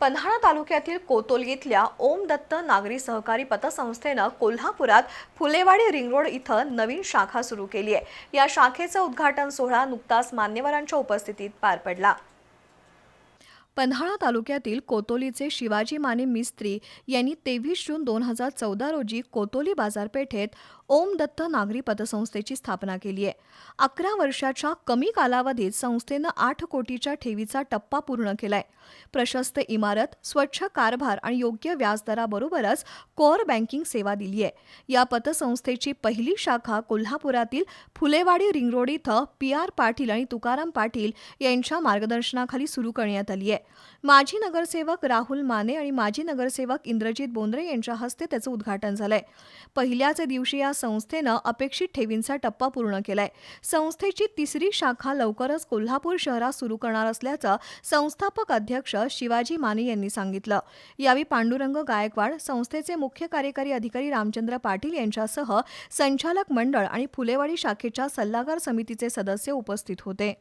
पन्हाळा तालुक्यातील कोतोल इथल्या ओम दत्त नागरी सहकारी पतसंस्थेनं कोल्हापुरात फुलेवाडी रिंग रोड इथं नवीन शाखा सुरू केली आहे. या शाखेचा उद्घाटन सोहळा नुकताच मान्यवरांच्या उपस्थितीत पार पडला. पन्हाळा तालुक्यातील कोतोलीचे शिवाजी माने मिस्त्री यांनी तेवीस जून दोन हजार चौदा रोजी कोतोली बाजारपेठेत ओम दत्त नागरी पतसंस्थेची स्थापना केली आहे. अकरा वर्षाच्या कमी कालावधीत संस्थेनं आठ कोटीच्या ठेवीचा टप्पा पूर्ण केलाय. प्रशस्त इमारत स्वच्छ कारभार आणि योग्य व्याजदराबरोबरच कोअर बँकिंग सेवा दिली आहे. या पतसंस्थेची पहिली शाखा कोल्हापुरातील फुलेवाडी रिंगरोड इथं पी आर पाटील आणि तुकाराम पाटील यांच्या मार्गदर्शनाखाली सुरू करण्यात आली आहे. माजी नगरसेवक राहुल माने आणि माजी नगरसेवक इंद्रजित बोंद्रे यांच्या हस्ते त्याचं उद्घाटन झालंय. पहिल्याच दिवशी या संस्थेनं अपेक्षित ठेवींचा टप्पा पूर्ण केलाय. संस्थेची तिसरी शाखा लवकरच कोल्हापूर शहरात सुरू करणार असल्याचं संस्थापक अध्यक्ष शिवाजी माने यांनी सांगितलं. यावेळी पांडुरंग गायकवाड संस्थेचे मुख्य कार्यकारी अधिकारी रामचंद्र पाटील यांच्यासह संचालक मंडळ आणि फुलेवाडी शाखेच्या सल्लागार समितीचे सदस्य उपस्थित होते.